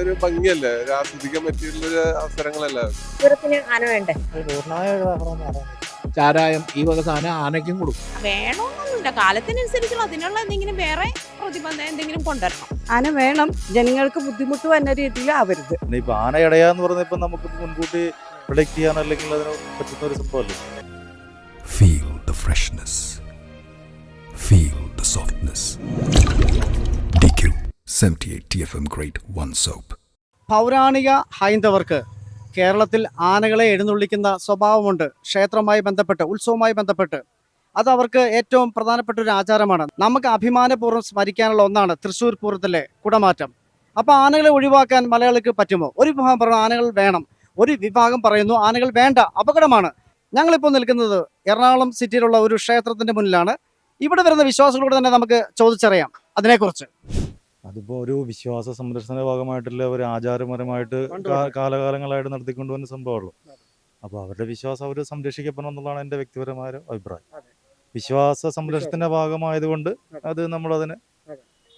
ഒരു ഭംഗിയല്ലേ? ഒരു ആസ്വദിക്കാൻ പറ്റിയിട്ടുള്ള അവസരങ്ങളല്ലേ? പൂരത്തിന് ആന വേണ്ടേ? ചാരായം ഈ വക സാധനം ആനയ്ക്കും കൊടുക്കും. വേണമെന്നൊന്നുമില്ല കാലത്തിനനുസരിച്ചുള്ള അതിനുള്ള എന്തെങ്കിലും വേറെ പ്രതിബന്ധം എന്തെങ്കിലും കൊണ്ടുവരണം. ആന വേണം. ജനങ്ങൾക്ക് ബുദ്ധിമുട്ട് വന്ന രീതിയിൽ ആവരുത്. ഇപ്പൊ ആന ഇടയാന്ന് പറഞ്ഞ ഇപ്പൊ നമുക്ക് മുൻകൂട്ടി പ്രൊഡക്റ്റ് ചെയ്യാൻ അല്ലെങ്കിൽ അതിന് പറ്റുന്ന ഒരു സംഭവമല്ലേ? Feel the freshness feel the Feel the eight T 78 M Grade 1 Soap. പൗരാണിക ഹൈന്ദവർക്ക് കേരളത്തിൽ ആനകളെ എഴുന്നള്ളിക്കുന്ന സ്വഭാവമുണ്ട്. ക്ഷേത്രവുമായി ബന്ധപ്പെട്ട് ഉത്സവവുമായി ബന്ധപ്പെട്ട്. അത് അവർക്ക് ഏറ്റവും പ്രധാനപ്പെട്ട ഒരു ആചാരമാണ്. നമുക്ക് അഭിമാനപൂർവം സ്മരിക്കാനുള്ള ഒന്നാണ് തൃശ്ശൂർ പൂരത്തിലെ കുടമാറ്റം. അപ്പോൾ ആനകളെ ഒഴിവാക്കാൻ മലയാളിക്ക് പറ്റുമോ? ഒരു വിഭാഗം പറഞ്ഞു ആനകൾ വേണം. ഒരു വിഭാഗം പറയുന്നു ആനകൾ വേണ്ട. അപകടമാണ്. ഞങ്ങളിപ്പോൾ നിൽക്കുന്നത് എറണാകുളം സിറ്റിയിലുള്ള ഒരു ക്ഷേത്രത്തിന്റെ മുന്നിലാണ്. ഇവിടെ വരുന്ന വിശ്വാസികളോട് തന്നെ നമുക്ക് ചോദിച്ചറിയാം അതിനെക്കുറിച്ച്. അതിപ്പോ ഒരു വിശ്വാസ സംരക്ഷണ ഭാഗമായിട്ടുള്ള ഒരു ആചാരപരമായിട്ട് കാലകാലങ്ങളായിട്ട് നടത്തിക്കൊണ്ടു വന്ന. കാലകാലങ്ങളായിട്ട് നടത്തിക്കൊണ്ടുവന്ന സംഭവമുള്ളൂ. അപ്പോൾ അവരുടെ വിശ്വാസം അവർ സംരക്ഷിക്കപ്പെടണം എന്നുള്ളതാണ് എന്റെ വ്യക്തിപരമായ അഭിപ്രായം. വിശ്വാസ സംരക്ഷണത്തിന്റെ ഭാഗമായതുകൊണ്ട് അത്. നമ്മളതിനെ.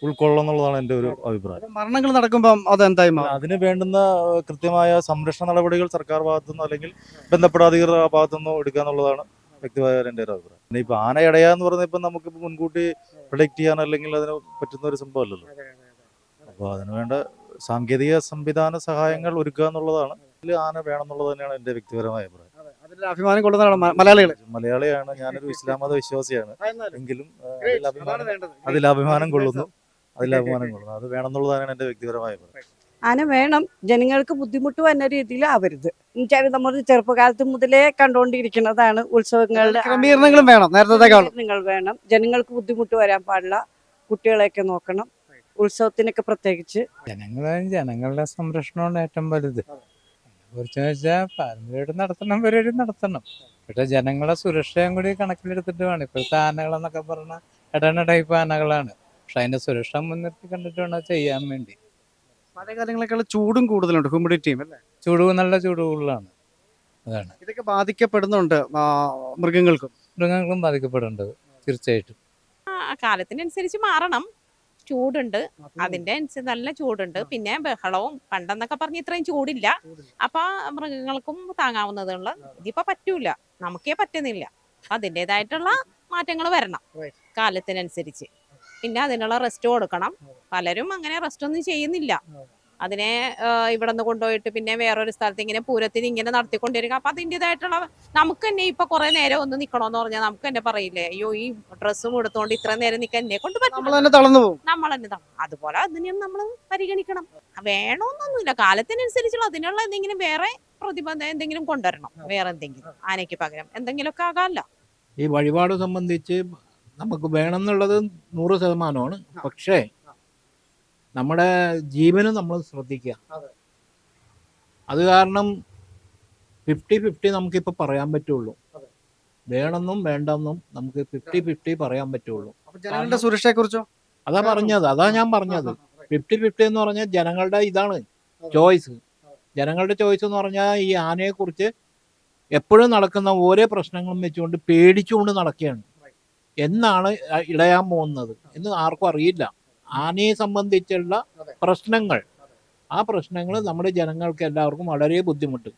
ഉൾക്കൊള്ളണം എന്നുള്ളതാണ് എന്റെ ഒരു അഭിപ്രായം. മരണങ്ങൾ നടക്കുമ്പോൾ അതെന്തായി അതിന് വേണ്ടുന്ന കൃത്യമായ സംരക്ഷണ നടപടികൾ സർക്കാർ ഭാഗത്തുനിന്നോ അല്ലെങ്കിൽ ബന്ധപ്പെട്ട അധികൃതരുടെ ഭാഗത്തുനിന്നോ എടുക്കുക എന്നുള്ളതാണ് വ്യക്തിപരമായ എന്റെ ഒരു അഭിപ്രായം പിന്നെ ഇപ്പൊ ആന ഇടയാന്ന് പറഞ്ഞ ഇപ്പൊ നമുക്ക് മുൻകൂട്ടി പ്രൊഡക്റ്റ് ചെയ്യാൻ അല്ലെങ്കിൽ അതിന് പറ്റുന്ന ഒരു സംഭവമല്ലല്ലോ അപ്പോൾ അതിന് വേണ്ട സാങ്കേതിക സംവിധാന സഹായങ്ങൾ ഒരുക്കുക എന്നുള്ളതാണ്. ഇതിൽ ആന വേണം എന്നുള്ളത് തന്നെയാണ് എന്റെ വ്യക്തിപരമായ അഭിപ്രായം. അഭിമാനം കൊള്ളുന്നതാണ് മലയാളികൾ മലയാളിയാണ് ഞാനൊരു ഇസ്ലാം മത വിശ്വാസിയാണ് എങ്കിലും അതിൽ അഭിമാനം വേണ്ടത്. അതിൽ അഭിമാനം കൊള്ളുന്നു. അതിൽ അഭിമാനം കൊള്ളുന്നു. അത് വേണം എന്നുള്ളതാണ് എന്റെ വ്യക്തിപരമായ അഭിപ്രായം. ആന വേണം. ജനങ്ങൾക്ക് ബുദ്ധിമുട്ട് വന്ന രീതിയിൽ ആവരുത്. എന്നുവെച്ചാൽ നമ്മൾ ചെറുപ്പകാലത്ത് മുതലേ കണ്ടുകൊണ്ടിരിക്കുന്നതാണ് ഉത്സവങ്ങളുടെ ക്രമീകരണങ്ങളും വേണം. നേരത്തെ നിങ്ങൾ വേണം. ജനങ്ങൾക്ക് ബുദ്ധിമുട്ട് വരാൻ പാടില്ല. കുട്ടികളെയൊക്കെ നോക്കണം. ഉത്സവത്തിനൊക്കെ പ്രത്യേകിച്ച്. ജനങ്ങളെ ജനങ്ങളുടെ സംരക്ഷണമാണ് ഏറ്റവും വലുത്. കുറിച്ച് വെച്ചാൽ പാരമ്പര്യമായിട്ട് നടത്തണം പരിപാടി നടത്തണം. പക്ഷെ ജനങ്ങളെ സുരക്ഷയും കൂടി കണക്കിലെടുത്തിട്ട് വേണം. ഇപ്പോഴത്തെ ആനകളെന്നൊക്കെ പറഞ്ഞാൽ ഇടണ ടൈപ്പ് ആനകളാണ്. പക്ഷെ അതിന്റെ സുരക്ഷ മുൻനിർത്തി കണ്ടിട്ട് വേണം ചെയ്യാൻ വേണ്ടി. പഴയ കാലങ്ങളെക്കാൾ ചൂടും കൂടുതലുണ്ട് ഹ്യൂമിഡിറ്റിയും അല്ലേ? ചൂട് നല്ല ചൂട് കൂടുതലാണ്. അതാണ്. ഇതൊക്കെ ബാധിക്കപ്പെടുന്നുണ്ട് ആ, മൃഗങ്ങൾക്കും? മൃഗങ്ങളും ബാധിക്കപ്പെടുന്നുണ്ട് തീർച്ചയായിട്ടും. ആ കാലത്തിനനുസരിച്ച് മാറണം. ചൂടുണ്ട്. അതിന്റെ അനുസരിച്ച് നല്ല ചൂടുണ്ട്. പിന്നെ ബഹളവും പണ്ടെന്നൊക്കെ പറഞ്ഞ് ഇത്രയും ചൂടില്ല. അപ്പൊ മൃഗങ്ങൾക്കും താങ്ങാവുന്നതുള്ള ഇതിപ്പോ പറ്റൂല. നമുക്കേ പറ്റുന്നില്ല. അതിന്റെതായിട്ടുള്ള മാറ്റങ്ങൾ വരണം. Right. കാലത്തിനനുസരിച്ച്. പിന്നെ അതിനുള്ള റെസ്റ്റ് കൊടുക്കണം. പലരും അങ്ങനെ റെസ്റ്റ് ഒന്നും ചെയ്യുന്നില്ല. അതിനെ ഇവിടെ നിന്ന് കൊണ്ടുപോയിട്ട് പിന്നെ വേറൊരു സ്ഥലത്ത് ഇങ്ങനെ പൂരത്തിന് ഇങ്ങനെ നടത്തിക്കൊണ്ടിരിക്കുക അപ്പൊ അതിന്റെതായിട്ടുള്ള നമുക്ക് തന്നെ ഇപ്പൊ കുറെ നേരം ഒന്ന് നിക്കണോന്ന് പറഞ്ഞാൽ നമുക്ക് തന്നെ പറയില്ലേ അയ്യോ ഈ ഡ്രസ്സും എടുത്തോണ്ട് ഇത്ര നേരം നിൽക്കാൻ എന്നെ കൊണ്ട് നമ്മൾ തന്നെ തളർന്നു പോകും. നമ്മൾ തന്നെ അതുപോലെ അതിനെയും നമ്മൾ പരിഗണിക്കണം. വേണമെന്നൊന്നുമില്ല കാലത്തിനനുസരിച്ചുള്ള അതിനുള്ള എന്തെങ്കിലും വേറെ പ്രതിബന്ധം എന്തെങ്കിലും കൊണ്ടുവരണം. വേറെ എന്തെങ്കിലും ആനയ്ക്ക് പകരം എന്തെങ്കിലുമൊക്കെ ആകാമല്ലോ. ഈ വഴിപാട് സംബന്ധിച്ച് നമുക്ക് വേണമെന്നുള്ളത് നൂറ് ശതമാനമാണ്. പക്ഷേ നമ്മുടെ ജീവനും നമ്മൾ ശ്രദ്ധിക്കുക. അതെ. കാരണം ഫിഫ്റ്റി ഫിഫ്റ്റി നമുക്കിപ്പോൾ പറയാൻ പറ്റുള്ളൂ. വേണമെന്നും വേണ്ടെന്നും നമുക്ക് ഫിഫ്റ്റി ഫിഫ്റ്റി പറയാൻ പറ്റുള്ളൂ. ജനങ്ങളുടെ സുരക്ഷയെ കുറിച്ചോ അതാ പറഞ്ഞത് അതാ ഞാൻ പറഞ്ഞത്. ഫിഫ്റ്റി ഫിഫ്റ്റി എന്ന് പറഞ്ഞാൽ ജനങ്ങളുടെ ഇതാണ് ചോയ്സ്. ജനങ്ങളുടെ ചോയ്സ് എന്ന് പറഞ്ഞാൽ ഈ ആനയെക്കുറിച്ച് എപ്പോഴും നടക്കുന്ന ഓരോ പ്രശ്നങ്ങളും വെച്ചുകൊണ്ട് പേടിച്ചുകൊണ്ട് നടക്കുകയാണ്. എന്നാണ് ഇടയാൻ പോകുന്നത് എന്ന് ആർക്കും അറിയില്ല. ആനയെ സംബന്ധിച്ചുള്ള പ്രശ്നങ്ങൾ. ആ പ്രശ്നങ്ങൾ നമ്മുടെ ജനങ്ങൾക്ക് എല്ലാവർക്കും വളരെ ബുദ്ധിമുട്ട്.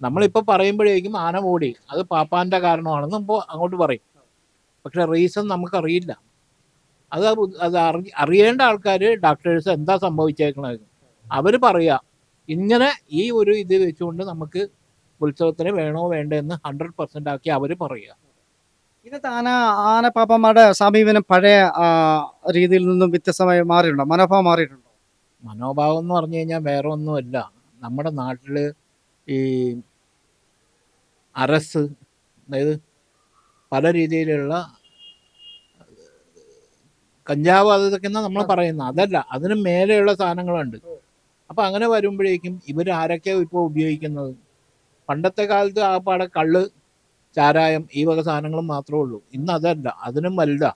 നമ്മളിപ്പോൾ പറയുമ്പോഴേക്കും ആന ഓടി. അത് പാപ്പാന്റെ കാരണമാണെന്ന് ഇപ്പോൾ അങ്ങോട്ട് പറയും. പക്ഷെ റീസൺ നമുക്കറിയില്ല. അത് അത് അറി അറിയേണ്ട ആൾക്കാർ ഡോക്ടേഴ്സ് എന്താ സംഭവിച്ചേക്കണത്? അവർ പറയുക ഇങ്ങനെ ഈ ഒരു ഇത് വെച്ചുകൊണ്ട് നമുക്ക് ഉത്സവത്തിന് വേണോ വേണ്ടെന്ന് ഹൺഡ്രഡ് പെർസെന്റ് ആക്കി അവർ പറയുക ഇന്നത്തെ ആന ആന പാപ്പന്മാരുടെ സമീപനം പഴയ രീതിയിൽ നിന്നും വ്യത്യസ്തമായി മാറിയിട്ടുണ്ടോ? മനോഭാവം മാറിയിട്ടുണ്ടോ? മനോഭാവം എന്ന് പറഞ്ഞു കഴിഞ്ഞാൽ വേറെ ഒന്നുമല്ല. നമ്മുടെ നാട്ടിൽ ഈ അറസ് അതായത് പല രീതിയിലുള്ള കഞ്ചാവ് അത് ഇതൊക്കെ നമ്മൾ പറയുന്നത്. അതല്ല അതിന് മേലെയുള്ള സാധനങ്ങളുണ്ട്. അപ്പം അങ്ങനെ വരുമ്പോഴേക്കും ഇവർ ആരൊക്കെയാണ് ഇപ്പോൾ ഉപയോഗിക്കുന്നത്? പണ്ടത്തെ കാലത്ത് ആ പാടെ കള്ള് ചാരായം ഈ വക സാധനങ്ങളും മാത്രമേ ഉള്ളൂ. ഇന്ന് അതല്ല അതിനും വലുതാ.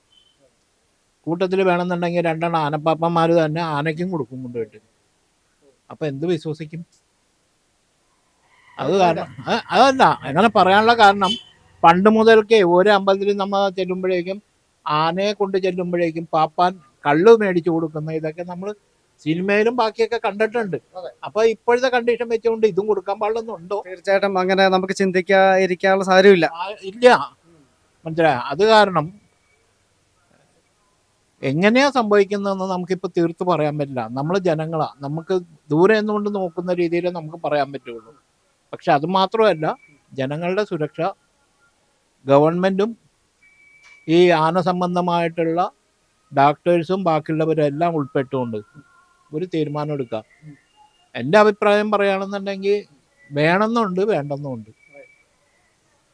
കൂട്ടത്തിൽ വേണമെന്നുണ്ടെങ്കിൽ രണ്ടെണ്ണം ആനപ്പാപ്പന്മാർ തന്നെ ആനയ്ക്കും കൊടുക്കും കൊണ്ടുപോയിട്ട് അപ്പൊ എന്ത് വിശ്വസിക്കും? അത് കാരണം അതല്ല അങ്ങനെ പറയാനുള്ള കാരണം പണ്ട് മുതൽക്കേ ഓരോ അമ്പലത്തിൽ നമ്മൾ ചെല്ലുമ്പോഴേക്കും ആനയെ കൊണ്ട് ചെല്ലുമ്പോഴേക്കും പാപ്പാൻ കള്ള് മേടിച്ചു കൊടുക്കുന്ന ഇതൊക്കെ നമ്മൾ സിനിമയിലും ബാക്കിയൊക്കെ കണ്ടിട്ടുണ്ട്. അപ്പൊ ഇപ്പോഴത്തെ കണ്ടീഷൻ വെച്ചുകൊണ്ട് ഇതും കൊടുക്കാൻ പാടില്ലെന്നുണ്ടോ തീർച്ചയായിട്ടും അങ്ങനെ നമുക്ക് ചിന്തിക്കാതിരിക്കാനുള്ള ഇരിക്കാനുള്ള സാരമില്ല ഇല്ല. മനസ്സിലായ? അത് കാരണം എങ്ങനെയാ സംഭവിക്കുന്നതെന്ന് നമുക്കിപ്പോൾ തീർത്ത് പറയാൻ പറ്റില്ല. നമ്മൾ ജനങ്ങളാ. നമുക്ക് ദൂരെ നിന്നുകൊണ്ട് നോക്കുന്ന രീതിയിൽ നമുക്ക് പറയാൻ പറ്റുള്ളൂ. പക്ഷെ അത് മാത്രമല്ല ജനങ്ങളുടെ സുരക്ഷ ഗവൺമെന്റും ഈ ആന സംബന്ധമായിട്ടുള്ള ഡോക്ടേഴ്സും ബാക്കിയുള്ളവരും എല്ലാം ഉൾപ്പെട്ടുകൊണ്ട് ഒരു തീരുമാനം എടുക്കാം. എന്റെ അഭിപ്രായം പറയുകയാണെന്നുണ്ടെങ്കിൽ വേണമെന്നുണ്ട് വേണ്ടെന്നുണ്ട്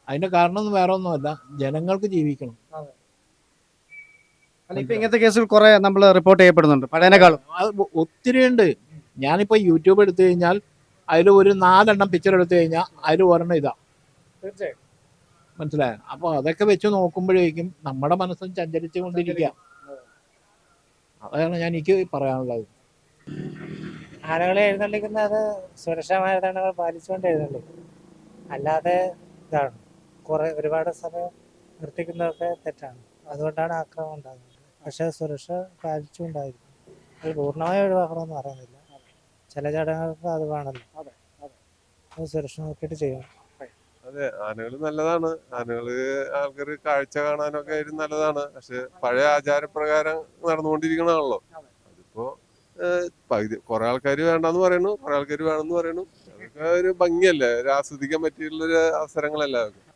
അതിന്റെ കാരണം വേറെ ഒന്നുമല്ല. ജനങ്ങൾക്ക് ജീവിക്കണം. ഇങ്ങനത്തെ കേസുകൾ കുറെ നമ്മൾ റിപ്പോർട്ട് ചെയ്യപ്പെടുന്നുണ്ട്. പഴയനേക്കാളും ഒത്തിരി ഉണ്ട്. ഞാനിപ്പോ യൂട്യൂബ് എടുത്തു കഴിഞ്ഞാൽ അതിൽ ഒരു നാലെണ്ണം പിക്ചർ എടുത്തു കഴിഞ്ഞാൽ അതിൽ ഒരെണ്ണം ഇതാ. മനസ്സിലായോ? അപ്പൊ അതൊക്കെ വെച്ച് നോക്കുമ്പോഴേക്കും നമ്മുടെ മനസ്സും ചഞ്ചരിച്ചു കൊണ്ടിരിക്കുക അതാണ് ഞാൻ എനിക്ക് പറയാനുള്ളത്. ആനകളെ എഴുന്നള്ളിക്കുന്ന അത് സുരക്ഷാ മാനദണ്ഡങ്ങൾ പാലിച്ചുകൊണ്ട് എഴുന്നള്ളിക്കും. അല്ലാതെ ഇതാണ്. കുറെ ഒരുപാട് സമയം നിർത്തിക്കുന്നതൊക്കെ തെറ്റാണ്. അതുകൊണ്ടാണ് ആക്രമണം ഉണ്ടാകുന്നത്. പക്ഷേ സുരക്ഷ പാലിച്ചുകൊണ്ടായിരിക്കും. അത് പൂർണമായി ഒഴിവാക്കണമെന്ന് പറയുന്നില്ല. ചില ചടങ്ങുകൾക്ക് അത് വേണമല്ലോ. അത് സുരക്ഷ നോക്കിയിട്ട് ചെയ്യണം. അതെ ആനകൾ നല്ലതാണ്. ആനകൾ ആൾക്കാർ കാഴ്ച കാണാനൊക്കെ ആയിട്ട് നല്ലതാണ്. പക്ഷെ പഴയ ആചാരപ്രകാരം നടന്നുകൊണ്ടിരിക്കണതാണല്ലോ. ഏഹ്, പകുതി കുറെ ആൾക്കാർ വേണ്ടെന്ന് പറയുന്നു കുറെ ആൾക്കാർ വേണമെന്ന് പറയുന്നു അതൊക്കെ ഒരു ഭംഗിയല്ലേ ഒരു ആസ്വദിക്കാൻ പറ്റിയുള്ള ഒരു അവസരങ്ങളല്ല അതൊക്കെ.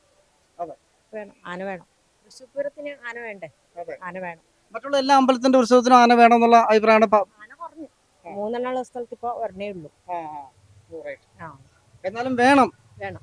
വേണം ആന വേണം. തൃശ്ശൂരത്തിന് ആന വേണ്ടേ? അതെ. ആന വേണം. മറ്റുള്ള എല്ലാ അമ്പലത്തിന്റെ ഉത്സവത്തിനും ആന വേണമെന്നുള്ള അഭിപ്രായമാണ് പ- ആന കുറഞ്ഞു. മൂന്നെണ്ണമുള്ള സ്ഥലത്ത് ഇപ്പൊ ഒരെണ്ണേ ഉള്ളൂ. എന്നാലും വേണം. വേണം.